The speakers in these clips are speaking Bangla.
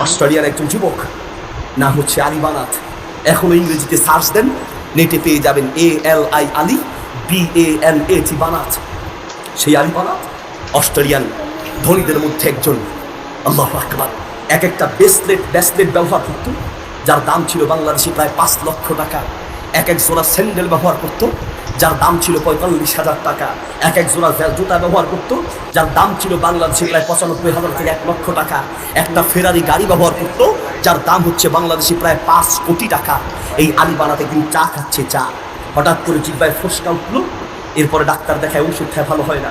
অস্ট্রেলিয়ার একজন যুবক। না হচ্ছে আলী বানাত। এখনও ইংরেজিতে সার্চ দেন, নেটে পেয়ে যাবেন A L I Ali, B A N A T Banat. সেই আলী বানাত, অস্ট্রেলিয়ান ধনীদের মধ্যে একজন। আল্লাহ আকবার। এক একটা ব্রেসলেট ব্রেসলেট ব্যবহার করত, যার দাম ছিল বাংলাদেশে প্রায় পাঁচ লক্ষ টাকা। এক এক জোড়া স্যান্ডেল ব্যবহার করত যার দাম ছিল পঁয়তাল্লিশ হাজার টাকা। এক এক জোড়া জুতা ব্যবহার করতো, যার দাম ছিল বাংলাদেশে প্রায় পঁচানব্বই হাজার থেকে এক লক্ষ টাকা। একটা ফেরারি গাড়ি ব্যবহার করতো, যার দাম হচ্ছে বাংলাদেশে প্রায় পাঁচ কোটি টাকা। এই আলি বানাতে কিন্তু চা খাচ্ছে চা। হঠাৎ করে জিব্বায় ফসকা উঠল এরপরে ডাক্তার দেখায় ওষুধ খায় ভালো হয় না।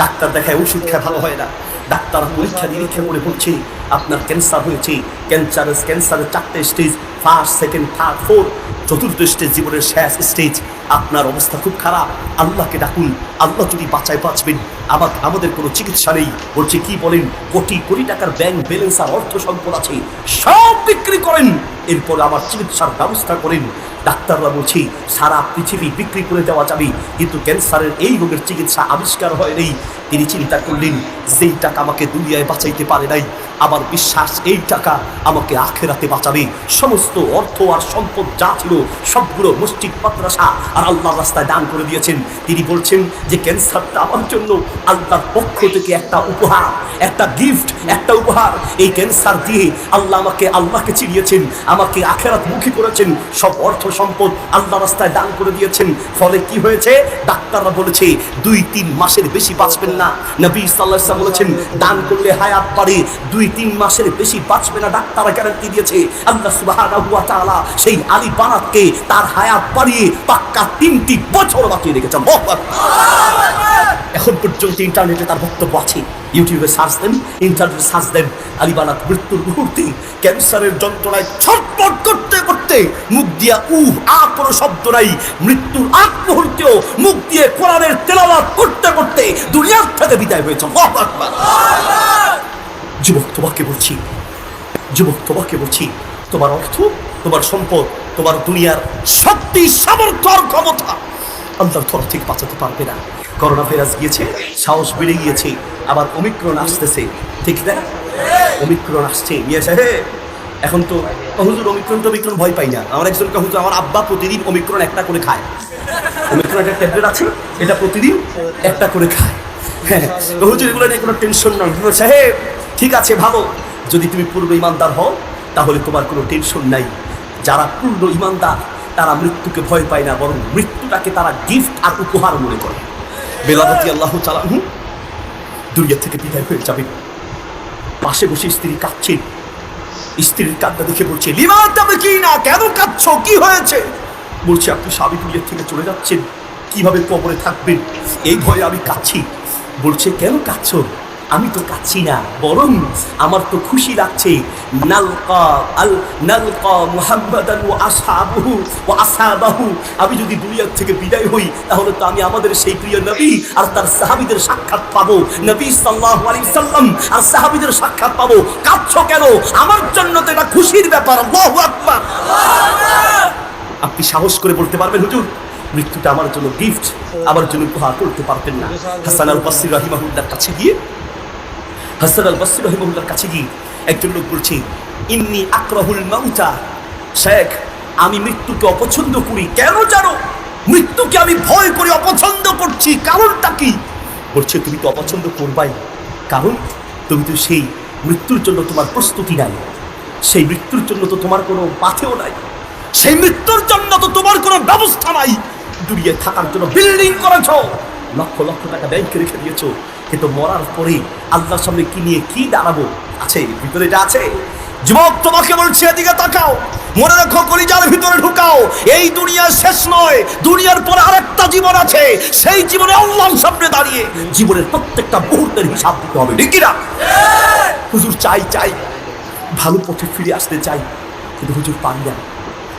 ডাক্তার দেখায় ওষুধ খায় ভালো হয় না। ডাক্তার পরীক্ষা নিরীক্ষা করে বলছে, আপনার ক্যান্সার হয়েছে। ক্যান্সার ক্যান্সারের চারটে stage first second third fourth চতুর্থ স্টেজ জীবনের শেষ স্টেজ আপনার অবস্থা খুব খারাপ। আল্লাহকে ডাকুন। আল্লাহ যদি বাঁচায় বাঁচবেন। আবার আমাদের কোনো চিকিৎসা নেই। বলছে, কি বলেন? কোটি কোটি টাকার ব্যাংক ব্যালেন্স আর অর্থ সম্পদ আছে, সব বিক্রি করেন। এরপর আবার চিকিৎসার ব্যবস্থা করেন। ডাক্তাররা বলছি, সারা পৃথিবী বিক্রি করে দেওয়া যাবে, কিন্তু ক্যান্সারের এই রোগের চিকিৎসা আবিষ্কার হয়নি তিনি চিন্তা করলেন, যেই টাকা আমাকে দুনিয়ায় বাঁচাইতে পারে নাই, আমার বিশ্বাস এই টাকা আমাকে আখেরাতে বাঁচাবে। সমস্ত অর্থ আর সম্পদ যা ছিল, সবগুলো মসজিদ, মাদ্রাসা আর আল্লাহর রাস্তায় দান করে দিয়েছেন। তিনি বলছেন যে, ক্যান্সারটা আমার জন্য আল্লাহর পক্ষ থেকে একটা উপহার, একটা গিফট একটা উপহার। এই ক্যান্সার দিয়ে আল্লাহ আমাকে, আল্লাহকে চিড়িয়েছেন আমাকে আখেরাত মুখী করেছেন। সব অর্থ সম্পদ আল্লাহ রাস্তায় দান করে দিয়েছেন। ফলে কি হয়েছে? ডাক্তাররা বলেছে, দুই তিন মাসের বেশি বাঁচবেন না। নবী সাল্লাহ ইসলাম বলেছেন, দান করলে হায়াত পারে দুই তিন মাসের বেশি বাঁচবে না। ডাক্তাররা গ্যারান্টি দিয়েছে, আল্লাহ ওয়া সেই আলী বানাতকে তার হায়াত পাড়িয়ে পাক্কা তিনটি বছর বাঁচিয়ে রেখেছেন। এখন পর্যন্ত ইন্টারনেটে তার বক্তব্য আছে। ইউটিউবে সার্চ দেন ইন্টারনেটে সার্চ দেন আলিবানাত মৃত্যুর মুহূর্তে ক্যান্সারের যন্ত্রণায় ছটপট করতে করতে মুখ দিয়া উহ, আ কোনো শব্দ নাই। মৃত্যুর আগ মুহূর্তেও মুখ দিয়ে কোরআনের তেলাওয়াত করতে করতে দুনিয়ার থেকে বিদায় হয়েছে। যুবক, তোমাকে বলছি, যুবক, তোমাকে বলছি, তোমার অর্থ, তোমার সম্পদ, তোমার দুনিয়ার শক্তি সামর্থ্য ক্ষমতা আল্লাহর তরফ থেকে বাঁচাতে পারবে না। করোনা ভাইরাস গিয়েছে, সাহস বেড়ে গিয়েছে, আবার অমিক্রণ আসতেছে। ঠিক না? অমিক্রণ আসছে। আসে এখন তো হুজুর অমিক্রণ টমিক্রণ ভয় পাই না। আমার একজন হুজুর, আমার আব্বা প্রতিদিন অমিক্রণ একটা করে খায়। অমিক্রণ একটা ট্যাবলেট আছে, এটা প্রতিদিন একটা করে খায়। হ্যাঁ হুজুর, এগুলো নিয়ে কোনো টেনশন নয় হুজুর সাহেব, ঠিক আছে, ভালো। যদি তুমি পূর্ণ ইমানদার হও, তাহলে তোমার কোনো টেনশন নাই। যারা পূর্ণ ইমানদার, তারা মৃত্যুকে ভয় পায় না, বরং মৃত্যুটাকে তারা গিফট আর উপহার মনে করে। বেলাবতী আল্লাহ চালাহু দুনিয়া থেকে বিদায় হয়ে যাবে। পাশে বসে স্ত্রী কাঁদছেন স্ত্রীর কান্না দেখে বলছে, লিমা তবে কি না? কেন কাঁদছ? কি হয়েছে? বলছে, আপনি স্বামী দুনিয়া থেকে চলে যাচ্ছেন। কীভাবে কবরে থাকবেন? এই ভয়ে আমি কাঁদছি। বলছে, কেন কাঁদছ? আমি তো কাঁদছি না, বরং আমার তো খুশি লাগছে। আল আমি যদি দুনিয়ার থেকে বিদায় হই, তাহলে তো আমি আমাদের সেই প্রিয় নবী আর তার সাহাবীদের সাক্ষাৎ পাবো। নবী সাল্লাল্লাহু আলাইহি সাল্লাম আর সাহাবিদের সাক্ষাৎ পাবো। কাঁদছো কেন? আমার জন্য তো এটা খুশির ব্যাপার। আপনি সাহস করে বলতে পারবেন, হুজুর, মৃত্যুটা আমার জন্য গিফট আমার জন্য উপহার করতে পারতেন না। হাসান আল বাসির রাহিমাহুল্লার কাছে গিয়ে হাসান আল বাসির রাহিমাহুল্লার কাছে গিয়ে একজন লোক বলছে, ইন্নি আক্রাহুল মাউতা। শেখ, আমি মৃত্যুকে অপছন্দ করি। কেন জানো? মৃত্যুকে আমি ভয় করে অপছন্দ করছি। কারণটা কি? বলছে, তুমি তো অপছন্দ করবাই। কারণ তুমি তো সেই মৃত্যুর জন্য তোমার প্রস্তুতি নাই। সেই মৃত্যুর জন্য তো তোমার কোনো পাথেও নাই। সেই মৃত্যুর জন্য তো তোমার কোনো ব্যবস্থা নাই। দুনিয়ায় থাকার জন্য বিল্ডিং করেছ। লক্ষ লক্ষ টাকা ব্যাংকে রেখে দিয়েছ। কিন্তু মরার পরে আল্লাহর সামনে কি নিয়ে কি দাঁড়াবো? আছে, ভিতরে এটা আছে। যুবক, তোমাকে বলছি, এদিকে তাকাও। মনে রাখো, কলিজার ভিতরে ঢুকাও। এই দুনিয়া শেষ নয়, দুনিয়ার পরে আরেকটা জীবন আছে। সেই জীবনে আল্লাহর সামনে দাঁড়িয়ে জীবনের প্রত্যেকটা মুহূর্তের হিসাব দিতে হবে। ঠিক কিনা? হুজুর চাই চাই। ভালো পথে ফিরে আসতে চাই। কিন্তু হুজুর পারি না।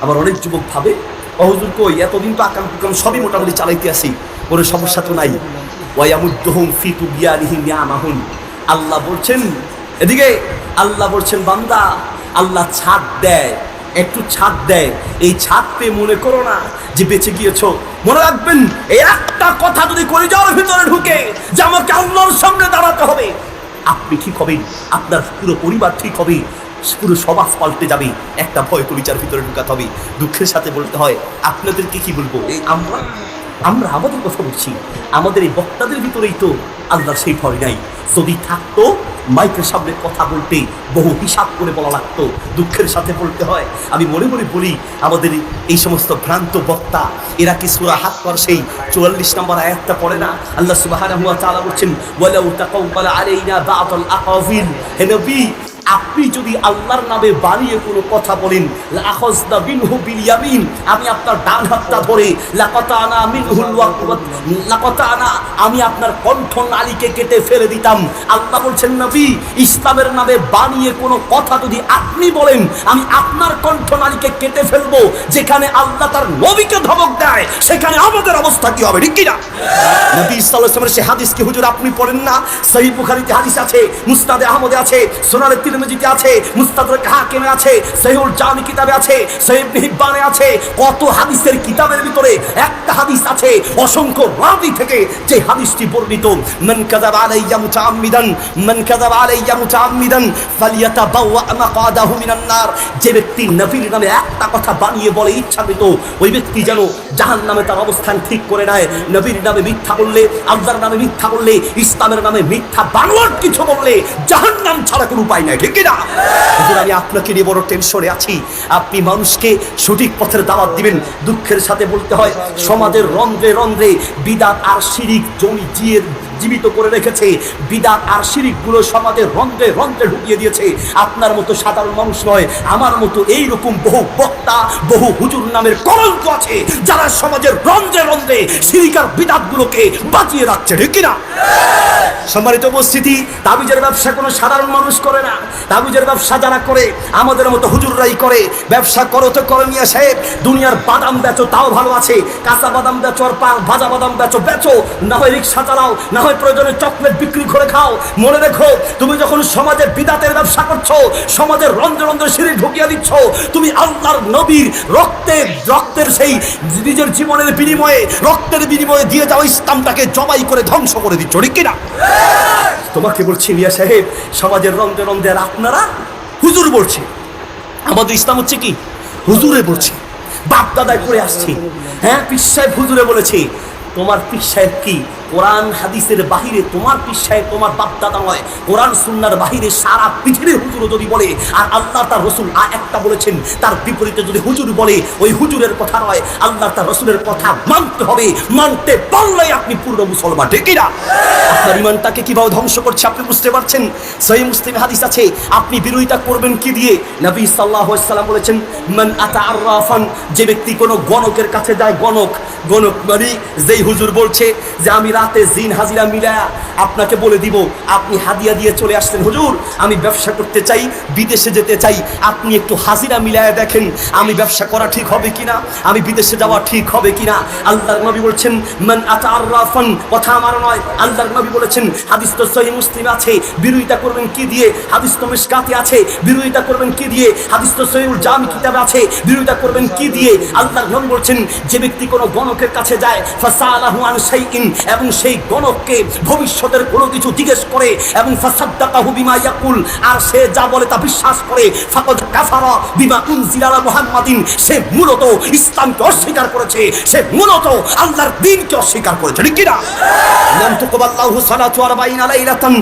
আবার অনেক যুবক ভাবে, "ও হুজুর কই? এতদিন তো আকাম সবই মোটামুটি চালাইতে আসি। কোনো সমস্যা তো নাই। নিয়ামাহুন। আল্লাহ বলছেন, এদিকে আল্লাহ বলছেন, বান্দা, আল্লাহ ছাদ দেয়, একটু ছাদ দেয়। এই ছাদ পেয়ে মনে করো না যে বেঁচে গিয়েছো। মনে রাখবেন, এই একটা কথা যদি করে যাওয়ার ভিতরে ঢুকে, যে আমাকে আল্লাহর সামনে দাঁড়াতে হবে। আপনি ঠিক হবেন, আপনার পুরো পরিবার ঠিক হবে, পুরো সমাজ পাল্টে যাবে। একটা ভয় কলিচার ভিতরে ঢুকাতে হবে। দুঃখের সাথে বলতে হয়, আপনাদেরকে কি বলব? এই আমরা আমরা আমাদের কথা বলছি। আমাদের এই বক্তাদের ভিতরেই তো আল্লাহর সেই ভয় নাই। যদি থাকতো, মাইকের সামনে কথা বলতে বহু হিসাব করে বলা লাগতো, দুঃখের সাথে বলতে হয়। আমি মনে মনে বলি, আমাদের এই সমস্ত ভ্রান্ত বক্তা, এরা কি সুরা হাত পর সেই চুয়াল্লিশ নম্বর আয়াতটা পড়ে না? আল্লাহ তাআলা বলছেন বা'দাল আকাবিল হে নবী আপনি যদি আল্লাহর নামে বানিয়ে কোনো কথা বলেন আমি আপনার ডান হাতটা ধরে লাকাতানা, আমি আপনার কণ্ঠ নালীকে কেটে ফেলে দিতাম। আল্লাহ বলছেন, নবী, ইসলামের নামে বানিয়ে কোনো কথা যদি আপনি বলেন, আমি আপনার কণ্ঠ নালীকে কেটে ফেলব, যেখানে আল্লাহ তার নবীকে ধমক দেয়, সেখানে অবস্থা কি হবে? ঠিক কিনা? নবী আলাইহি সে হাদিস কি? হুজুর, আপনি পড়েন না? সহিহ বুখারীতে হাদিস আছে মুস্তাদে আহমদে আছে, সুনানে তিরমিজিতে আছে মুস্তাদরাক হাকিমে আছে, সহিহুল জামি কিতাবে আছে, সহিহ ইবনে হিব্বানে আছে। কত হাদিসের কিতাবের ভিতরে একটা হাদিস আছে, অসংখ্য রাবি থেকে যে হাদিসটি বর্ণিত। মান কাযাবা আলাইয়া মুতাআম্মিদান, মান কাযাবা আলাইয়া মুতাআম্মিদান ফালিয়াতাবাওয়া মাকাদাহু মিনান নার। যে ব্যক্তি নবীর নামে একটা কথা বানিয়ে বলে ইচ্ছাকৃত, ওই ব্যক্তি যেন জাহান্নামে তার অবস্থান ঠিক করে নেয়। নবীর নামে মিথ্যা বললে, আল্লাহর নামে মিথ্যা বললে, ইসলামের নামে মিথ্যা বানোয়ার কিছু বললে জাহান নাম ছাড়া কোনো উপায় নাই, ঠিক না আমি আপনাকে নিয়ে বড় টেনশনে আছি। আপনি মানুষকে সঠিক পথের দাওয়াত দিবেন, দুঃখের সাথে বলতে হয়, সমাজের রন্ধ্রে রন্ধ্রে বিদাত আর শিরিক, জমি জিয়ে জীবিত করে রেখেছে। বিদাত আর শিরিকগুলো সমাজের রন্ধ্রে রন্ধ্রে ঢুকিয়ে দিয়েছে। আপনার মতো সাধারণ মানুষ নয়, আমার মতো এই রকম বহু বক্তা, বহু হুজুর নামের কলঙ্ক আছে, যারা সমাজের রন্ধ্রে রন্ধ্রে শিরিকার বিদাতগুলোকে বাঁচিয়ে রাখছে, ঠিক কিনা? সম্মানিত উপস্থিতি, তাবিজের ব্যবসা কোনো সাধারণ মানুষ করে না। তাবিজের ব্যবসা যারা করে, আমাদের মতো হুজুররাই করে। ব্যবসা করো তো করো মিয়া সাহেব, দুনিয়ার বাদাম বেচো, তাও ভালো আছে। কাঁচা বাদাম বেচো আর ভাজা বাদাম বেচো বেচো। না হয় রিক্সা চালাও, না হয় প্রয়োজনে চকলেট বিক্রি করে খাও। মনে রেখো, তুমি যখন সমাজে বিদাতের ব্যবসা করছ, সমাজের রন্ধ্রে রন্ধ্রে সিঁড়ি ঢুকিয়ে দিচ্ছ, তুমি আল্লাহর নবীর রক্তে, রক্তের সেই নিজের জীবনের বিনিময়ে, রক্তের বিনিময়ে দিয়ে যাও ইসলামটাকে, জবাই করে ধ্বংস করে দিচ্ছ, ঠিক কিনা? তোমাকে বলছি মিয়া সাহেব, সমাজের রন্ধে রন্ধে আর আপনারা? হুজুর বলছে। আমাদের ইসলাম হচ্ছে কি? হুজুরে বলছে। বাপ দাদায় করে আসছি। হ্যাঁ পিস সাহেব হুজুরে বলেছি, তোমার পিস সাহেব কি? কোরআন হাদিসের বাহিরে তোমার পিস সাহেব তোমার বাপ দাদা নয়। কোরআন সুন্নার বাহিরে সারা পৃথিবীর হুজুর যদি বলে, আর আল্লাহ তার রসুল আ একটা বলেছেন, তার বিপরীতে যদি হুজুর বলে, ওই হুজুরের কথা নয়, আল্লাহ তার রসুলের কথা মানতে হবে। মানতে পারলেই আপনি পূর্ণ মুসলমান, ঠিক না আপনার ইমানটাকে কীভাবে ধ্বংস করছে আপনি বুঝতে পারছেন? সহি মুসলিম হাদিস আছে, আপনি বিরোধিতা করবেন কি দিয়ে? নবী সাল্লাহ সাল্লাম বলেছেন, মান আতা আর্রাফান যে ব্যক্তি কোনো গণকের কাছে যায়, গণক। গণক মানে যেই হুজুর বলছে যে, আমি রাতে জিন হাজিরা মিলায়া আপনাকে বলে দিব, আপনি হাদিয়া দিয়ে চলে আসছেন। হুজুর, আমি ব্যবসা করতে চাই, বিদেশে যেতে চাই। আপনি একটু হাজিরা মিলায়া দেখেন, আমি ব্যবসা করা ঠিক হবে কিনা, আমি বিদেশে যাওয়া ঠিক হবে কিনা। আল্লাহর নবী বলছেন, মান আতা কথা আমার নয়। আল্লাহর নবী বলেছেন, হাদিস তো সহি মুসলিম আছে, বিরোধিতা করবেন কি দিয়ে? হাদিস তো মিশকাতে আছে, বিরোধিতা করবেন কি দিয়ে? হাদিস তো সহিউল জামি কিতাবে আছে, বিরোধিতা করবেন কি দিয়ে? আল্লাহর নবী বলছেন, যে ব্যক্তি কোনো গণকের কাছে যায়, ফাসালাহু আন শাইইন এবং সেই গণককে ভবিষ্যতের কোনো কিছু জিজ্ঞেস করে এবং ফাসাদ্দাকাহু বিমা ইয়াকুল, আর সে যা বলে তা বিশ্বাস করে, ফাকাদ কাফারা বিমা উনজিলা মুহাম্মাদিন, সে মূলত ইসলামকে অস্বীকার করেছে, সে মূলত আল্লাহর দ্বীনকে অস্বীকার করেছে, ঠিক কি না লাম তুকবাল্লাহু সালাতু আরবাইনা লাইলাতান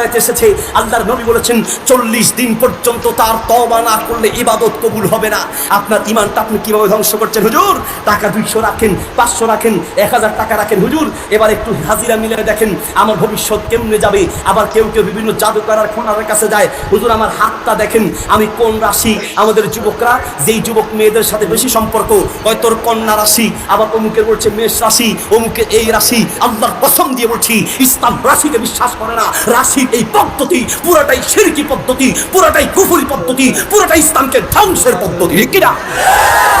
আয়াতে এসেছে, আল্লাহর নবী বলেছেন 40 দিন পর্যন্ত তার তওবা না করলে ইবাদত কবুল হবে না। আপনার ঈমানটা আপনি কীভাবে ধ্বংস করছেন, হুজুর? টাকা 200 রাখেন 500 রাখেন 1000 টাকা রাখেন, হুজুর? এবার একটু হাজিরা মিলে দেখেন, আমার ভবিষ্যৎ কেমনে যাবে? আবার কেউ কেউ বিভিন্ন জাদুকর খোনারের কাছে যায়। হুজুর, আমার হাতটা দেখেন, আমি কোন রাশি? আমাদের যুবকরা, যেই যুবক মেয়েদের সাথে বেশি সম্পর্ক, হয় তোর কন্যা রাশি, আবার অমুকের বলছে মেষ রাশি অমুকের এই রাশি, আল্লাহর কসম দিয়ে বলছি, ইসলাম রাশিকে বিশ্বাস করে না। রাশির এই পদ্ধতি, পুরোটাই শিরকি পদ্ধতি, পুরোটাই কুফুরি পদ্ধতি, পুরোটাই ইসলামকে ধ্বংসের পদ্ধতি। কিনা?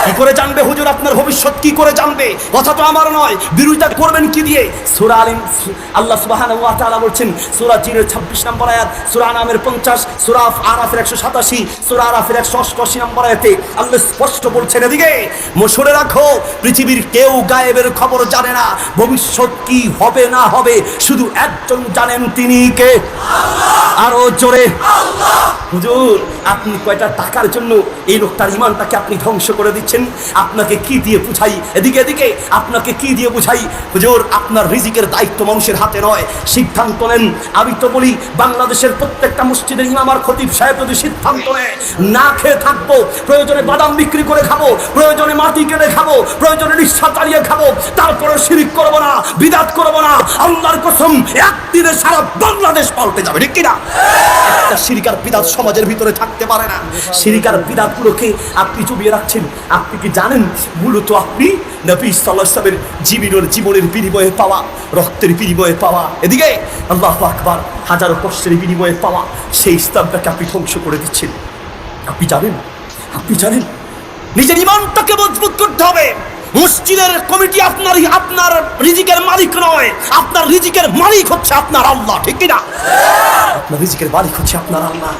কি করে জানবে হুজুর আপনার ভবিষ্যৎ? কি করে জানবে? কথা তো আমার নয়। বিরোধিতা করবেন কি দিয়ে? সূরা আলিম আল্লাহ সুবহানাহু ওয়া তাআলা বলছেন, সূরা জিনের 26 নম্বর আয়াত, সূরা নামের 50 সুরাফ আরাফের একশো সাতাশি, সুরা আরাফের একশো অষ্টআশি নম্বর আয়াতে আল্লাহ স্পষ্ট বলছেন, এদিকে মশুরে রাখো, পৃথিবীর কেউ গায়েবের খবর জানে না, ভবিষ্যৎ কি হবে না হবে, শুধু একজন জানেন তিনি কে? আরও জোরে। হুজুর, আপনি কয়টা টাকার জন্য এই লোকটার ইমানটাকে আপনি ধ্বংস করে দিচ্ছেন? আপনাকে কি দিয়ে বুঝাই? এদিকে এদিকে, আপনাকে কি দিয়ে বুঝাই? হুজুর, আপনার রিজিকের দায়িত্ব মানুষের হাতে নয়। সিদ্ধান্ত নেন। আমি তো বলি, বাংলাদেশের প্রত্যেকটা মসজিদের খতিব সাহেব যদি সিদ্ধান্ত নেয়, না খেয়ে থাকব, প্রয়োজনে বাদাম বিক্রি করে খাব, প্রয়োজনে মাটি কেটে খাব, প্রয়োজনে রিক্সা চালিয়ে খাব তারপরে শিরিক করব না, বিদাত করব না, আল্লাহর কসম, একদিনে সারা বাংলাদেশ পাল্টে যাবে, ঠিক কিনা? একটা সিরিকার বিদাত সমাজের ভিতরে থাকতে পারে না। সিরিকার বিদাতগুলোকে আপনি চুবিয়ে রাখছেন। আপনি কি জানেন? মূলত আপনি নবী সাল্লাহ সাল্লামের জীবনের জীবনের বিনিময়ে পাওয়া, রক্তের বিনিময়ে পাওয়া। এদিকে আল্লাহ আকবার, হাজারো কষ্টের বিনিময়ে পাওয়া সেই ইসলামটাকে আপনি ধ্বংস করে দিচ্ছেন। আপনি জানেন? আপনি জানেন? নিজের ইমানটাকে মজবুত করতে হবে। মসজিদের কমিটি আপনার আপনার রিজিকের মালিক নয়। আপনার রিজিকের মালিক হচ্ছে আপনার আল্লাহ, ঠিক কিনা? আপনার রিজিকের মালিক হচ্ছে আপনার আল্লাহ।